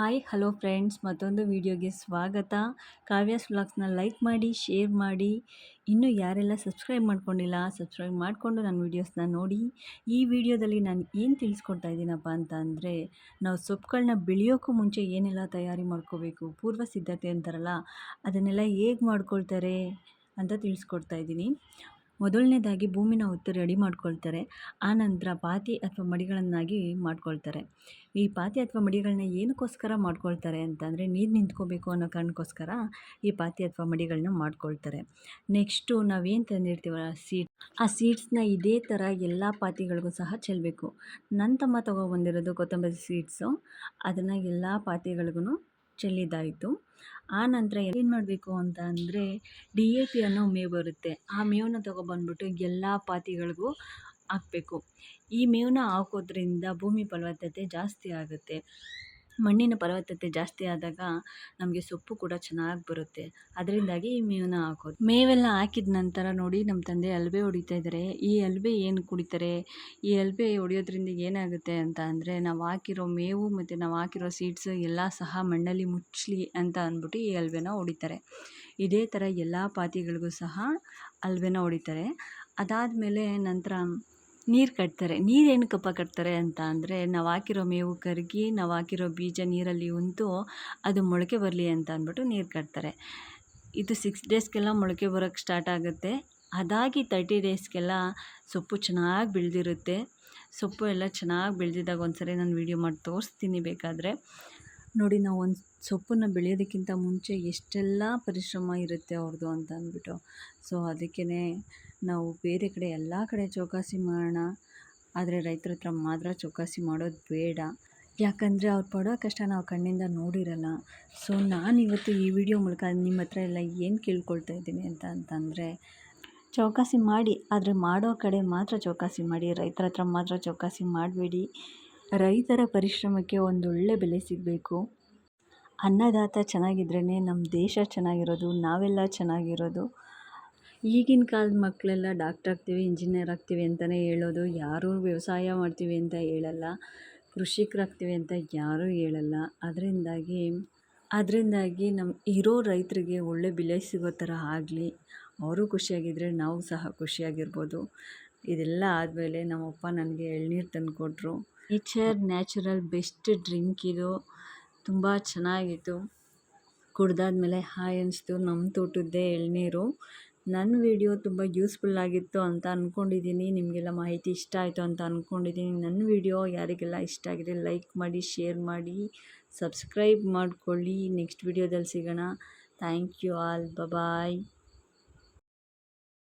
Hi, hello friends, ಮತ್ತೊಂದು ವಿಡಿಯೋಗೆ ಸ್ವಾಗತ. ಕಾವ್ಯಾಸ್ ವ್ಲಾಗ್ಸ್ನ ಲೈಕ್ ಮಾಡಿ, ಶೇರ್ ಮಾಡಿ. ಇನ್ನೂ ಯಾರೆಲ್ಲ ಸಬ್ಸ್ಕ್ರೈಬ್ ಮಾಡ್ಕೊಂಡಿಲ್ಲ, ಸಬ್ಸ್ಕ್ರೈಬ್ ಮಾಡಿಕೊಂಡು ನನ್ನ ವೀಡಿಯೋಸ್ನ ನೋಡಿ. ಈ ವಿಡಿಯೋದಲ್ಲಿ ನಾನು ಏನು ತಿಳಿಸ್ಕೊಡ್ತಾ ಇದ್ದೀನಪ್ಪ ಅಂತ ಅಂದರೆ ನಾವು ಸೊಪ್ಪುಗಳನ್ನ ಬೆಳೆಯೋಕ್ಕೂ ಮುಂಚೆ ಏನೆಲ್ಲ ತಯಾರಿ ಮಾಡ್ಕೋಬೇಕು, ಪೂರ್ವ ಸಿದ್ಧತೆ ಅಂತಾರಲ್ಲ, ಅದನ್ನೆಲ್ಲ ಹೇಗೆ ಮಾಡ್ಕೊಳ್ತಾರೆ ಅಂತ ತಿಳಿಸ್ಕೊಡ್ತಾ ಇದ್ದೀನಿ. ಮೊದಲನೇದಾಗಿ ಭೂಮಿನ ಹೊತ್ತು ರೆಡಿ ಮಾಡ್ಕೊಳ್ತಾರೆ. ಆನಂತರ ಪಾತಿ ಅಥವಾ ಮಡಿಗಳನ್ನಾಗಿ ಮಾಡ್ಕೊಳ್ತಾರೆ. ಈ ಪಾತಿ ಅಥವಾ ಮಡಿಗಳನ್ನ ಏನಕ್ಕೋಸ್ಕರ ಮಾಡ್ಕೊಳ್ತಾರೆ ಅಂತಂದರೆ ನೀರು ನಿಂತ್ಕೋಬೇಕು ಅನ್ನೋ ಕಾರಣಕ್ಕೋಸ್ಕರ ಈ ಪಾತಿ ಅಥವಾ ಮಡಿಗಳನ್ನ ಮಾಡ್ಕೊಳ್ತಾರೆ. ನೆಕ್ಸ್ಟು ನಾವೇನು ತಂದಿರ್ತೀವಲ್ಲ ಸೀಟ್ ಆ ಸೀಡ್ಸ್ನ ಇದೇ ಥರ ಎಲ್ಲ ಪಾತಿಗಳಿಗೂ ಸಹ ಚೆಲ್ಲಬೇಕು ನನ್ನ ತಮ್ಮ ತೊಗೊಬಂದಿರೋದು ಕೊತ್ತಂಬರಿ ಸೀಡ್ಸು ಅದನ್ನು ಎಲ್ಲ ಪಾತಿಗಳಿಗೂ ಚೆಲ್ಲಿದ್ದಾಯಿತು ಆ ನಂತರ ಏನು ಮಾಡಬೇಕು ಅಂತ ಅಂದರೆ ಡಿ ಎ ಪಿ ಅನ್ನೋ ಮೇವು ಬರುತ್ತೆ. ಆ ಮೇವನ್ನ ತೊಗೊಬಂದ್ಬಿಟ್ಟು ಎಲ್ಲ ಪಾತಿಗಳಿಗೂ ಹಾಕಬೇಕು. ಈ ಮೇವನ್ನ ಹಾಕೋದ್ರಿಂದ ಭೂಮಿ ಫಲವತ್ತತೆ ಜಾಸ್ತಿ ಆಗುತ್ತೆ. ಮಣ್ಣಿನ ಫಲವತ್ತತೆ ಜಾಸ್ತಿ ಆದಾಗ ನಮಗೆ ಸೊಪ್ಪು ಕೂಡ ಚೆನ್ನಾಗಿ ಬರುತ್ತೆ. ಅದರಿಂದಾಗಿ ಈ ಮೇವನ್ನ ಹಾಕೋದು. ಮೇವೆಲ್ಲ ಹಾಕಿದ ನಂತರ ನೋಡಿ ನಮ್ಮ ತಂದೆ ಅಲ್ಬೆ ಹೊಡಿತಾ ಇದ್ದಾರೆ ಈ ಅಲ್ಬೆ ಏನು ಕುಡಿತಾರೆ? ಈ ಅಲ್ಬೆ ಹೊಡಿಯೋದ್ರಿಂದ ಏನಾಗುತ್ತೆ ಅಂತ ಅಂದರೆ ನಾವು ಹಾಕಿರೋ ಮೇವು ಮತ್ತು ನಾವು ಹಾಕಿರೋ ಸೀಡ್ಸ್ ಎಲ್ಲ ಸಹ ಮಣ್ಣಲ್ಲಿ ಮುಚ್ಚಲಿ ಅಂತ ಅಂದ್ಬಿಟ್ಟು ಈ ಅಲ್ಬೆನ ಹೊಡಿತಾರೆ. ಇದೇ ಥರ ಎಲ್ಲ ಪಾತಿಗಳಿಗೂ ಸಹ ಅಲ್ಬೆನ ಹೊಡಿತಾರೆ. ಅದಾದಮೇಲೆ ನಂತರ ನೀರು ಕಟ್ತಾರೆ. ನೀರು ಏನಕ್ಕಪ್ಪ ಕಟ್ತಾರೆ ಅಂತ ಅಂದರೆ ನಾವು ಹಾಕಿರೋ ಮೇವು ಕರಗಿ, ನಾವು ಹಾಕಿರೋ ಬೀಜ ನೀರಲ್ಲಿ ಉಂತು, ಅದು ಮೊಳಕೆ ಬರಲಿ ಅಂತ ಅಂದ್ಬಿಟ್ಟು ನೀರು ಕಟ್ತಾರೆ. ಇದು ಸಿಕ್ಸ್ ಡೇಸ್ಗೆಲ್ಲ ಮೊಳಕೆ ಬರೋಕ್ಕೆ ಸ್ಟಾರ್ಟ್ ಆಗುತ್ತೆ. ಅದಾಗಿ ತರ್ಟಿ ಡೇಸ್ಗೆಲ್ಲ ಸೊಪ್ಪು ಚೆನ್ನಾಗಿ ಬೆಳೆದಿರುತ್ತೆ. ಸೊಪ್ಪು ಎಲ್ಲ ಚೆನ್ನಾಗಿ ಬೆಳೆದಿದ್ದಾಗ ಒಂದು ಸರಿ ನಾನು ವೀಡಿಯೋ ಮಾಡಿ ತೋರಿಸ್ತೀನಿ ಬೇಕಾದರೆ. ನೋಡಿ ನಾವು ಒಂದು ಸೊಪ್ಪನ್ನು ಬೆಳೆಯೋದಕ್ಕಿಂತ ಮುಂಚೆ ಎಷ್ಟೆಲ್ಲ ಪರಿಶ್ರಮ ಇರುತ್ತೆ ಅವ್ರದ್ದು ಅಂತ ಅಂದ್ಬಿಟ್ಟು. ಸೊ ಅದಕ್ಕೇ ನಾವು ಬೇರೆ ಕಡೆ ಎಲ್ಲ ಕಡೆ ಚೌಕಾಸಿ ಮಾಡೋಣ. ಆದರೆ ರೈತರ ಹತ್ರ ಮಾತ್ರ ಚೌಕಾಸಿ ಮಾಡೋದು ಬೇಡ. ಯಾಕಂದರೆ ಅವ್ರು ಪಡೋ ಕಷ್ಟ ನಾವು ಕಣ್ಣಿಂದ ನೋಡಿರಲ್ಲ. ಸೊ ನಾನು ಇವತ್ತು ಈ ವಿಡಿಯೋ ಮೂಲಕ ನಿಮ್ಮ ಹತ್ರ ಎಲ್ಲ ಏನು ಕೇಳ್ಕೊಳ್ತಾ ಇದ್ದೀನಿ ಅಂತ ಅಂತಂದರೆ, ಚೌಕಾಸಿ ಮಾಡಿ. ಆದರೆ ಮಾಡೋ ಕಡೆ ಮಾತ್ರ ಚೌಕಾಸಿ ಮಾಡಿ. ರೈತರ ಹತ್ರ ಮಾತ್ರ ಚೌಕಾಸಿ ಮಾಡಬೇಡಿ. ರೈತರ ಪರಿಶ್ರಮಕ್ಕೆ ಒಂದೊಳ್ಳೆ ಬೆಲೆ ಸಿಗಬೇಕು. ಅನ್ನದಾತ ಚೆನ್ನಾಗಿದ್ರೇ ನಮ್ಮ ದೇಶ ಚೆನ್ನಾಗಿರೋದು, ನಾವೆಲ್ಲ ಚೆನ್ನಾಗಿರೋದು. ಈಗಿನ ಕಾಲದ ಮಕ್ಕಳೆಲ್ಲ ಡಾಕ್ಟರ್ ಆಗ್ತೀವಿ, ಇಂಜಿನಿಯರ್ ಆಗ್ತೀವಿ ಅಂತಲೇ ಹೇಳೋದು, ಯಾರೂ ವ್ಯವಸಾಯ ಮಾಡ್ತೀವಿ ಅಂತ ಹೇಳಲ್ಲ ಕೃಷಿಕರಾಗ್ತೀವಿ ಅಂತ ಯಾರೂ ಹೇಳಲ್ಲ. ಅದರಿಂದಾಗಿ ಅದರಿಂದಾಗಿ ನಮ್ಮ ಇರೋ ರೈತರಿಗೆ ಒಳ್ಳೆ ಬೆಲೆ ಸಿಗೋ ಥರ ಆಗಲಿ, ಅವರು ಖುಷಿಯಾಗಿದ್ದರೆ ನಾವು ಸಹ ಖುಷಿಯಾಗಿರ್ಬೋದು. ಇದೆಲ್ಲ ಆದಮೇಲೆ ನಮ್ಮಪ್ಪ ನನಗೆ ಎಳ್ನೀರು ತಂದು ಕೊಟ್ಟರು ನೇಚರ್, ನ್ಯಾಚುರಲ್, ಬೆಸ್ಟ್ ಡ್ರಿಂಕ್ ಇದು. ತುಂಬ ಚೆನ್ನಾಗಿತ್ತು. ಕುಡ್ದಾದ್ಮೇಲೆ ಹಾಯ್ ಅನಿಸ್ತು ನಮ್ಮ ತೋಟದ್ದೇ ಎಳನೀರು. ನನ್ನ ವಿಡಿಯೋ ತುಂಬ ಯೂಸ್ಫುಲ್ ಆಗಿತ್ತು ಅಂತ ಅಂದ್ಕೊಂಡಿದ್ದೀನಿ ನಿಮಗೆಲ್ಲ ಮಾಹಿತಿ ಇಷ್ಟ ಆಯಿತು ಅಂತ ಅಂದ್ಕೊಂಡಿದ್ದೀನಿ ನನ್ನ ವಿಡಿಯೋ ಯಾರಿಗೆಲ್ಲ ಇಷ್ಟ ಆಗಿದೆ ಲೈಕ್ ಮಾಡಿ, ಶೇರ್ ಮಾಡಿ, ಸಬ್ಸ್ಕ್ರೈಬ್ ಮಾಡಿಕೊಳ್ಳಿ. ನೆಕ್ಸ್ಟ್ ವಿಡಿಯೋದಲ್ಲಿ ಸಿಗೋಣ. Thank you all. ಬಾಯ್